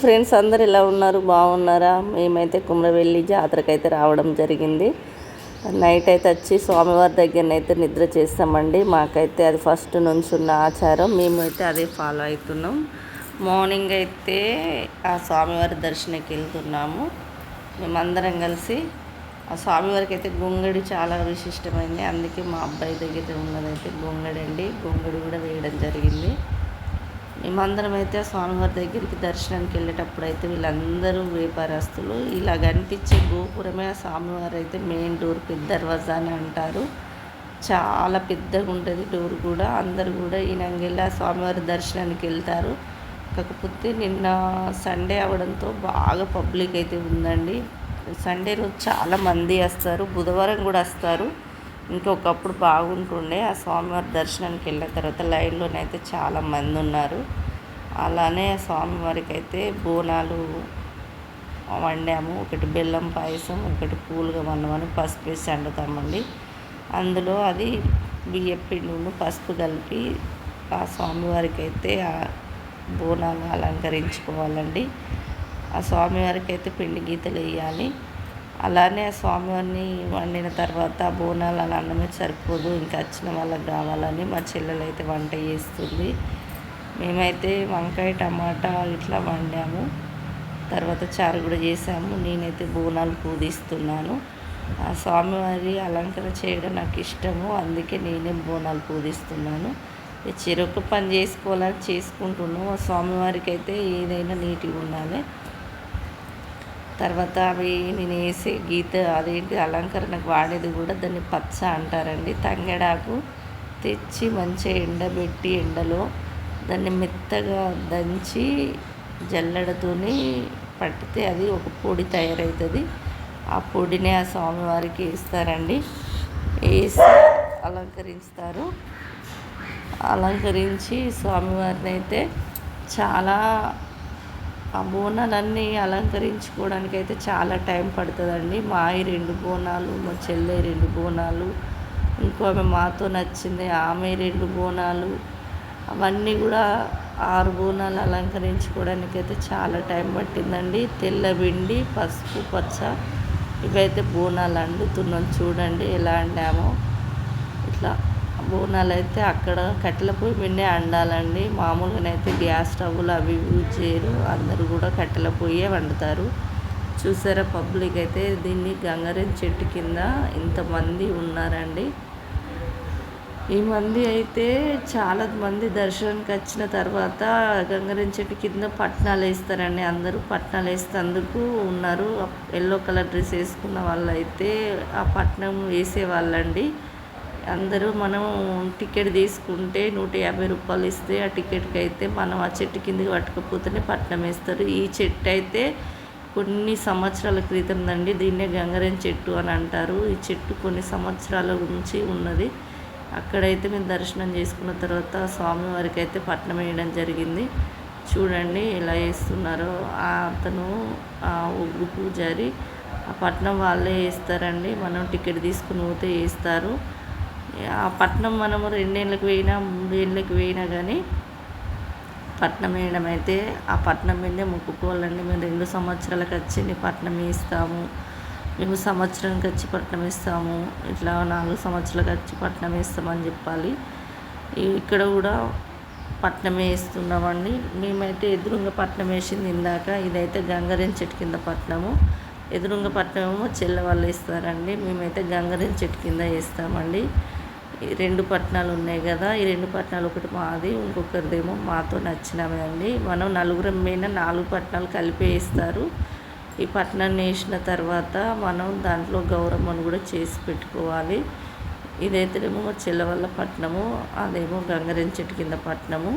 Friends అందరు ఎలా ఉన్నారు? బాగున్నారా? మేమైతే కుమ్రవెల్లి జాతరకు అయితే రావడం జరిగింది. నైట్ అయితే వచ్చి స్వామివారి దగ్గరనైతే నిద్ర చేస్తామండి. మాకైతే అది ఫస్ట్ నుంచి ఉన్న ఆచారం. మేమైతే అదే ఫాలో అవుతున్నాం. మార్నింగ్ అయితే ఆ స్వామివారి దర్శనకి వెళ్తున్నాము. మేమందరం కలిసి ఆ స్వామివారికి అయితే గొంగడి చాలా విశిష్టమైంది. అందుకే మా అబ్బాయి దగ్గర ఉన్నదైతే గొంగడి అండి గొంగడి కూడా వేయడం జరిగింది. మేమందరం అయితే స్వామివారి దగ్గరికి దర్శనానికి వెళ్ళేటప్పుడు అయితే వీళ్ళందరూ వ్యాపారస్తులు. ఇలా కనిపించే గోపురమే స్వామివారు అయితే మెయిన్ డోర్ పెద్ద దర్వాజా అని అంటారు. చాలా పెద్దగా ఉంటుంది డోర్ కూడా. అందరు కూడా ఈయనంగెళ్ళి ఆ స్వామివారి దర్శనానికి వెళ్తారు. కాకపోతే నిన్న సండే అవడంతో బాగా పబ్లిక్ అయితే ఉందండి. సండే రోజు చాలా మంది వస్తారు. బుధవారం కూడా వస్తారు. ఇంకొకప్పుడు బాగుంటుండే. ఆ స్వామివారి దర్శనానికి వెళ్ళిన తర్వాత లైన్లోనైతే చాలా మంది ఉన్నారు. అలానే స్వామివారికి అయితే బోనాలు వండాము. ఒకటి బెల్లం పాయసం ఒకటి పూలుగా వండమని పసుపు వేసి వండుతామండి. అందులో అది బియ్యపిండిను పసుపు కలిపి ఆ స్వామివారికి అయితే ఆ బోనాలు అలంకరించుకోవాలండి. ఆ స్వామివారికి అయితే పిండి గీతలు వేయాలి. అలానే ఆ స్వామివారిని వండిన తర్వాత బోనాలు అలా అన్నమే సరిపోదు. ఇంకా వచ్చిన వాళ్ళకి కావాలని మా చెల్లెలు అయితే వంట చేస్తుంది. మేమైతే వంకాయ టమాటా ఇట్లా వండాము. తర్వాత చారు కూడా చేసాము. నేనైతే బోనాలు పూజిస్తున్నాను. ఆ స్వామివారి అలంకరణ చేయడం నాకు ఇష్టము. అందుకే నేనే బోనాలు పూజిస్తున్నాను. చెరొక పని చేసుకోవాలని చేసుకుంటున్నాము. ఆ స్వామివారికి అయితే ఏదైనా నీట్గా ఉండాలి. తర్వాత అవి నేను వేసే గీత అదేంటి అలంకరణకు వాడేది కూడా దాన్ని పచ్చ అంటారండి. తంగడాకు తెచ్చి మంచిగా ఎండబెట్టి ఎండలో దాన్ని మెత్తగా దంచి జల్లెడతోని పట్టితే అది ఒక పొడి తయారవుతుంది. ఆ పొడిని ఆ స్వామివారికి వేస్తారండి. వేసి అలంకరిస్తారు. అలంకరించి స్వామివారిని అయితే చాలా ఆ బోనాలన్నీ అలంకరించుకోవడానికి అయితే చాలా టైం పడుతుందండి. మా రెండు బోనాలు మా చెల్లె రెండు బోనాలు ఇంకో ఆమె మాతో నచ్చింది ఆమె రెండు బోనాలు. అవన్నీ కూడా ఆరు బోనాలు అలంకరించుకోవడానికి అయితే చాలా టైం పట్టిందండి. తెల్ల పిండి పసుపు పచ్చ ఇవైతే బోనాలు అండుతున్నాం చూడండి ఎలా అండామో. ఇట్లా బోనాలు అయితే అక్కడ కట్టెల పొయ్యి మీదే అండాలండి. మామూలుగానైతే గ్యాస్ స్టవ్లు అవి యూజ్ చేయరు. అందరూ కూడా కట్టెల పొయ్యే వండుతారు. చూసారా పబ్లిక్ అయితే దీన్ని గంగరేజ్ చెట్టు కింద ఇంతమంది ఉన్నారండి. ఈ మంది అయితే చాలా మంది దర్శనానికి వచ్చిన తర్వాత గంగరేజ్ చెట్టు కింద పట్నాలు వేస్తారండి. అందరూ పట్నాలు వేస్తేందుకు ఉన్నారు. ఎల్లో కలర్ డ్రెస్ వేసుకున్న వాళ్ళు అయితే ఆ పట్నం వేసేవాళ్ళండి. అందరూ మనం టికెట్ తీసుకుంటే నూట యాభై రూపాయలు ఇస్తే ఆ టికెట్కి అయితే మనం ఆ చెట్టు కిందకి పట్టుకపోతేనే పట్నం వేస్తారు. ఈ చెట్టు అయితే కొన్ని సంవత్సరాల క్రితం అండి దీన్నే గంగరేం చెట్టు అని అంటారు. ఈ చెట్టు కొన్ని సంవత్సరాల నుంచి ఉన్నది. అక్కడైతే మేము దర్శనం చేసుకున్న తర్వాత స్వామివారికి అయితే పట్నం వేయడం జరిగింది. చూడండి ఎలా వేస్తున్నారో. అతను ఆ ఒగ్గు పూజారి ఆ పట్నం వాళ్ళే వేస్తారండి. మనం టికెట్ తీసుకుని పోతే వేస్తారు. ఆ పట్నం మనము రెండేళ్ళకి పోయినా మూడేళ్ళకి పోయినా కానీ పట్నం వేయడం అయితే ఆ పట్నం మీదే మొక్కుకోవాలండి. మేము రెండు సంవత్సరాలకు వచ్చి పట్నం వేస్తాము. మేము సంవత్సరానికి వచ్చి పట్నం వేస్తాము. ఇట్లా నాలుగు సంవత్సరాలకు వచ్చి పట్నం వేస్తామని చెప్పాలి. ఇక్కడ కూడా పట్నం వేస్తున్నామండి. మేమైతే ఎదురుంగ పట్నం వేసింది ఇందాక. ఇదైతే గంగరేం చెట్టు కింద పట్నము. ఎదురుంగ పట్నం ఏమో చెల్ల వాళ్ళు వేస్తారండి. మేమైతే గంగరేం చెట్టు కింద వేస్తామండి. రెండు పట్టణాలు ఉన్నాయి కదా ఈ రెండు పట్టణాలు ఒకటి మాది ఇంకొకరిదేమో మాతో నచ్చినవి అండి. మనం నలుగురం మీద నాలుగు పట్టణాలు కలిపి వేస్తారు ఈ పట్టణం వేసిన తర్వాత మనం దాంట్లో గౌరమ్మను కూడా చేసి పెట్టుకోవాలి. ఇదైతేనేమో చెల్లవల్ల పట్టణము అదేమో గంగరం చెట్టు కింద పట్టణము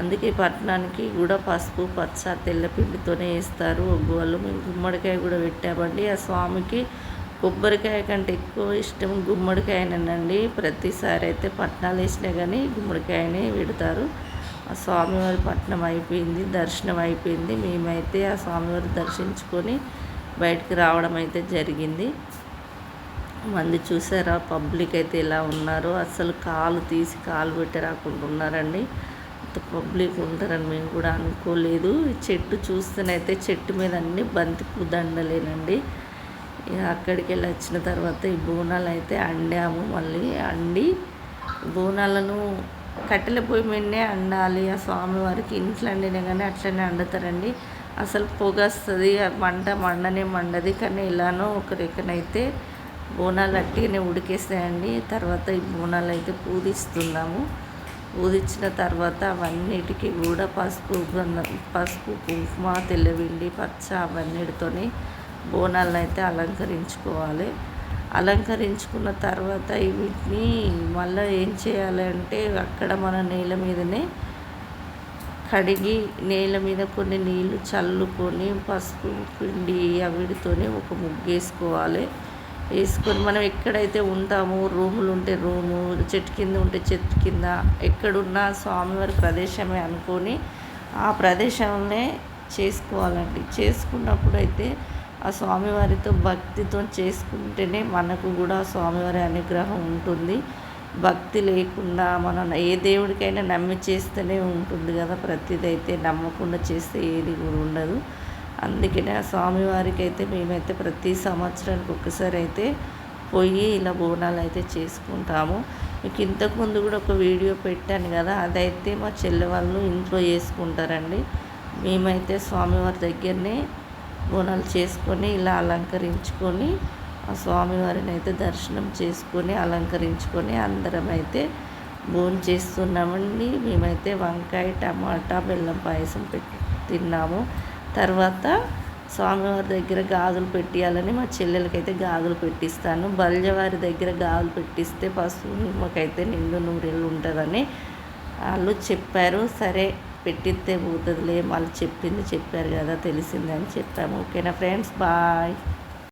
అందుకే పట్టణానికి కూడా పసుపు పచ్చ తెల్లపిండితోనే వేస్తారు ఒగ్గు వాళ్ళు మేము గుమ్మడికాయ కూడా పెట్టామండి. ఆ స్వామికి కొబ్బరికాయ కంటే ఎక్కువ ఇష్టం గుమ్మడికాయనేనండి ప్రతిసారి అయితే పట్నాలు వేసినా కానీ గుమ్మడికాయనే పెడతారు. ఆ స్వామివారి పట్నం అయిపోయింది దర్శనం అయిపోయింది. మేమైతే ఆ స్వామివారి దర్శించుకొని బయటికి రావడం అయితే జరిగింది. మంది చూసారా పబ్లిక్ అయితే ఎలా ఉన్నారో. అసలు కాలు తీసి కాలు పెట్టి రాకుండా ఉన్నారండి. అంత పబ్లిక్ ఉంటారని మేము కూడా అనుకోలేదు. చెట్టు చూస్తేనైతే చెట్టు మీద అన్ని బంతి దండలేనండి. అక్కడికి వెళ్ళి వచ్చిన తర్వాత ఈ బోనాలు అయితే అండాము మళ్ళీ. అండి బోనాలను కట్టెల పొయ్యి మీదనే అండాలి. ఆ స్వామివారికి ఇంట్లో అండినా కానీ అట్లనే అండుతారండి. అసలు పొగ వస్తుంది మంట మండనే మండది. కానీ ఇలానో ఒక రెక్కనైతే బోనాలు అట్టిగానే ఉడికేస్తాయండి. తర్వాత ఈ బోనాలు అయితే పూజిస్తున్నాము. పూజించిన తర్వాత అవన్నిటికీ కూడా పసుపు పసుపు కుంకుమ తెల్లవిండి పచ్చ అవన్నిటితోని బోనాలను అయితే అలంకరించుకోవాలి. అలంకరించుకున్న తర్వాత వీటిని మళ్ళీ ఏం చేయాలంటే అక్కడ మన నేల మీదనే కడిగి నేల మీద కొన్ని నీళ్ళు చల్లుకొని పసుపు పిండి అవిడితోనే ఒక ముగ్గు వేసుకోవాలి. వేసుకొని మనం ఎక్కడైతే ఉంటామో రూములు ఉంటే రూము చెట్టు కింద ఉంటే చెట్టు కింద ఎక్కడున్నా స్వామివారి ప్రదేశమే అనుకొని ఆ ప్రదేశంలోనే చేసుకోవాలండి. చేసుకున్నప్పుడు అయితే ఆ స్వామివారితో భక్తితో చేసుకుంటేనే మనకు కూడా స్వామివారి అనుగ్రహం ఉంటుంది. భక్తి లేకుండా మనం ఏ దేవుడికైనా నమ్మి చేస్తేనే ఉంటుంది కదా ప్రతిదైతే నమ్మకుండా చేస్తే ఏది కూడా ఉండదు. అందుకనే ఆ స్వామివారికి అయితే మేమైతే ప్రతి సంవత్సరానికి ఒకసారి అయితే పోయి ఇలా బోనాలు అయితే చేసుకుంటాము. మీకు ఇంతకుముందు కూడా ఒక వీడియో పెట్టాను కదా అదైతే మా చెల్లె వాళ్ళు ఇంట్లో చేసుకుంటారండి. మేమైతే స్వామివారి దగ్గరనే బోనాలు చేసుకొని ఇలా అలంకరించుకొని ఆ స్వామివారిని అయితే దర్శనం చేసుకొని అలంకరించుకొని అందరం అయితే భోజనం చేస్తున్నామండి. మేమైతే వంకాయ టమాటా బెల్లం పాయసం పెట్టి తిన్నాము. తర్వాత స్వామివారి దగ్గర గాజులు పెట్టియాలని మా చెల్లెలకైతే గాజులు పెట్టిస్తాను. బల్జవారి దగ్గర గాజులు పెట్టిస్తే పసుపు మాకైతే నిండు నూరేళ్ళు ఉంటుందని వాళ్ళు చెప్పారు. సరే పెట్టిస్తే పోతుందిలే వాళ్ళు చెప్పింది చెప్పారు కదా తెలిసిందని చెప్పాము. ఓకేనా ఫ్రెండ్స్? బాయ్.